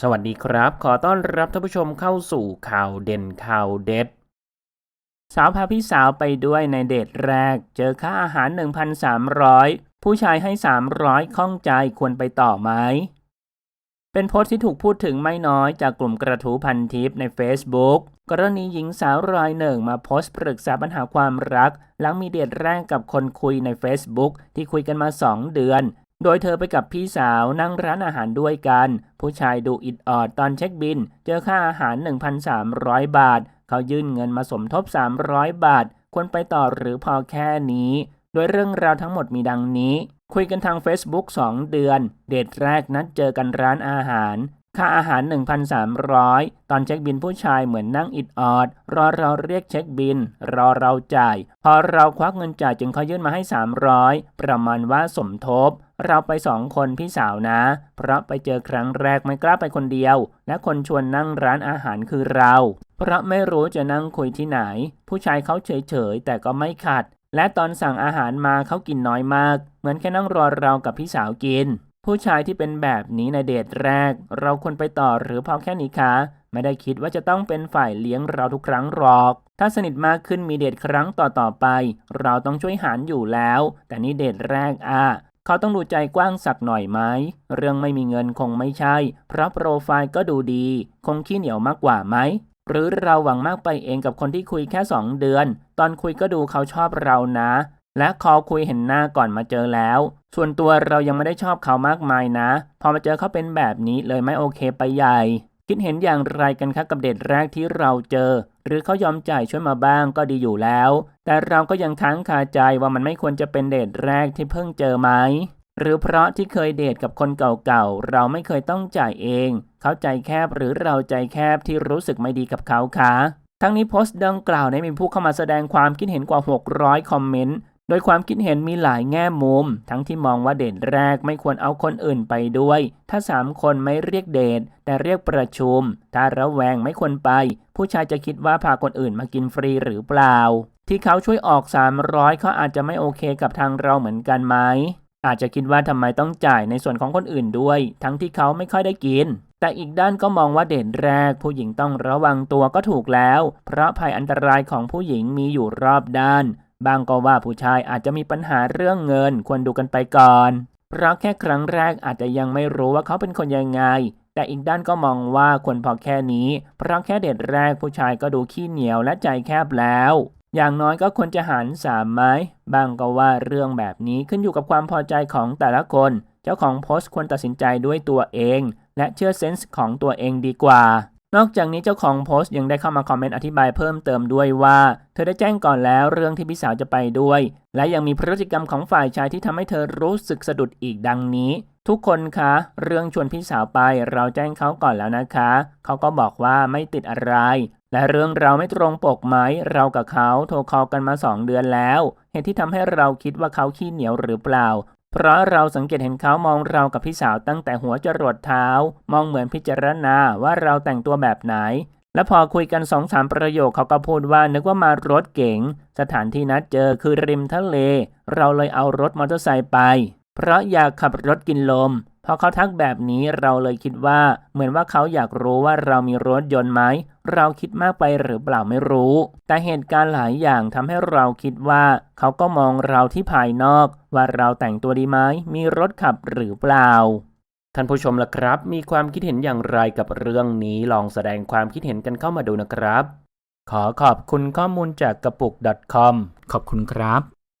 สวัสดีครับ ขอต้อนรับท่านผู้ชมเข้าสู่ข่าวเด่นข่าวเด็ด สาวพาพี่สาวไปด้วยในเดทแรก เจอค่าอาหาร 1,300 ผู้ชายให้ 300ข้องใจควรไปต่อไหม เป็นโพสต์ที่ถูกพูดถึงไม่น้อยจากกลุ่มกระทู้พันทิปใน Facebook กรณีหญิงสาวรายหนึ่งมาโพสต์ปรึกษาปัญหาความรัก หลังมีเดทแรกกับคนคุยใน Facebook ที่คุยกันมา 2 เดือน โดยเธอไปกับพี่สาวนั่งร้านอาหารด้วยกัน ผู้ชายดูอิดออดตอนเช็คบิน เจอค่าอาหาร 1,300 บาท เขายื่นเงินมาสมทบ 300 บาท ควรไปต่อหรือพอแค่นี้ โดยเรื่องราวทั้งหมดมีดังนี้ คุยกันทาง Facebook 2 เดือน เดทแรกนัดเจอกันร้านอาหาร ค่าอาหาร 1,300 ตอนเช็คบินผู้ชายเหมือนนั่งอิดออด รอเราเรียกเช็คบิน รอเราจ่าย พอเราควักเงินจ่ายจึงเขายื่นมาให้ 300 ประมาณว่าสมทบ เราไปสองคนพี่สาวนะ เพราะไปเจอครั้งแรกไม่กล้าไปคนเดียว และคนชวนนั่งร้านอาหารคือเรา เพราะไม่รู้จะนั่งคุยที่ไหน ผู้ชายเขาเฉยๆ แต่ก็ไม่ขัด และตอนสั่งอาหารมาเขากินน้อยมาก เหมือนแค่นั่งรอเรากับพี่สาวกิน ผู้ชายที่เป็นแบบนี้ในเดทแรก เราควรไปต่อหรือพอแค่นี้คะ ไม่ได้คิดว่าจะต้องเป็นฝ่ายเลี้ยงเราทุกครั้งหรอก ถ้าสนิทมากขึ้นมีเดทครั้งต่อๆไป เราต้องช่วยหารอยู่แล้ว แต่นี่เดทแรกอะเขาต้องดูใจกว้างสักหน่อยไหม เรื่องไม่มีเงินคงไม่ใช่ เพราะโปรไฟล์ก็ดูดี คงขี้เหนียวมากกว่าไหม หรือเราหวังมากไปเองกับคนที่คุยแค่ 2 เดือน ตอนคุยก็ดูเขาชอบเรานะ และคอคุยเห็นหน้าก่อนมาเจอแล้ว ส่วนตัวเรายังไม่ได้ชอบเขามากมายนะ พอมาเจอเขาเป็นแบบนี้เลยไม่โอเคไปใหญ่ คิดเห็นอย่างไรกันคะกับเดทแรกที่เราเจอ หรือเขายอมจ่ายช่วยมาบ้างก็ดีอยู่แล้ว แต่เราก็ยังค้างคาใจว่ามันไม่ควรจะเป็นเดทแรกที่เพิ่งเจอไหมหรือเพราะที่เคยเดทกับคนเก่าๆ เราไม่เคยต้องจ่ายเอง เขาใจแคบหรือเราใจแคบที่รู้สึกไม่ดีกับเขาคะ ทั้งนี้โพสต์ดังกล่าวได้มีผู้เข้ามาแสดงความคิดเห็นกว่า 600 คอมเมนต์ โดยความคิดเห็นมีหลายแง่มุม ทั้งที่มองว่าเดทแรกไม่ควรเอาคนอื่นไปด้วย ถ้า 3 คนไม่เรียกเดทแต่เรียกประชุม ถ้าระแวงไม่ควรไป ผู้ชายจะคิดว่าพาคนอื่นมากินฟรีหรือเปล่า ที่เขาช่วยออก 300เขาอาจจะไม่โอเคกับทางเราเหมือนกันไหมอาจจะคิดว่าทำไมต้องจ่ายในส่วนของคนอื่นด้วย ทั้งที่เขาไม่ค่อยได้กิน แต่อีกด้านก็มองว่าเด่นแรก ผู้หญิงต้องระวังตัวก็ถูกแล้ว เพราะภัยอันตรายของผู้หญิงมีอยู่รอบด้าน บางก็ว่าผู้ชายอาจจะมีปัญหาเรื่องเงินควรดูกันไปก่อน เพราะแค่ครั้งแรกอาจจะยังไม่รู้ว่าเขาเป็นคนยังไง แต่อีกด้านก็มองว่าควรพอแค่นี้ เพราะแค่เดทแรกผู้ชายก็ดูขี้เหนียวและใจแคบแล้ว อย่างน้อยก็ควรจะหารสามไหมบางก็ว่าเรื่องแบบนี้ขึ้นอยู่กับความพอใจของแต่ละคน เจ้าของโพสต์ควรตัดสินใจด้วยตัวเอง และเชื่อเซนส์ของตัวเองดีกว่า นอกจากนี้เจ้าของโพสต์ยังได้เข้ามาคอมเมนต์อธิบายเพิ่มเติมด้วยว่า เธอได้แจ้งก่อนแล้วเรื่องที่พี่สาวจะไปด้วย และยังมีพฤติกรรมของฝ่ายชายที่ทำให้เธอรู้สึกสะดุดอีกดังนี้ ทุกคนคะ เรื่องชวนพี่สาวไปเราแจ้งเขาก่อนแล้วนะคะ เขาก็บอกว่าไม่ติดอะไร และเรื่องเราไม่ตรงปกไหมเรากับเขาโทรคอลกันมา 2 เดือนแล้ว เหตุที่ทำให้เราคิดว่าเขาขี้เหนียวหรือเปล่า เพราะเราสังเกตเห็นเขามองเรากับพี่สาวตั้งแต่หัวจรดเท้า มองเหมือนพิจารณาว่าเราแต่งตัวแบบไหน และพอคุยกันสองสามประโยคเขาก็พูดว่านึกว่ามารถเก๋ง สถานที่นัดเจอคือริมทะเล เราเลยเอารถมอเตอร์ไซค์ไป เพราะอยากขับรถกินลม พอเขาทักแบบนี้เราเลยคิดว่า เหมือนว่าเขาอยากรู้ว่าเรามีรถยนต์ไหมเราคิดมากไปหรือเปล่าไม่รู้ แต่เหตุการณ์หลายอย่างทำให้เราคิดว่า เขาก็มองเราที่ภายนอก ว่าเราแต่งตัวดีไหมมีรถขับหรือเปล่าท่านผู้ชมล่ะครับ มีความคิดเห็นอย่างไรกับเรื่องนี้ลองแสดงความคิดเห็นกันเข้ามาดูนะครับ ขอขอบคุณข้อมูลจากกระปุก .com ขอบคุณครับ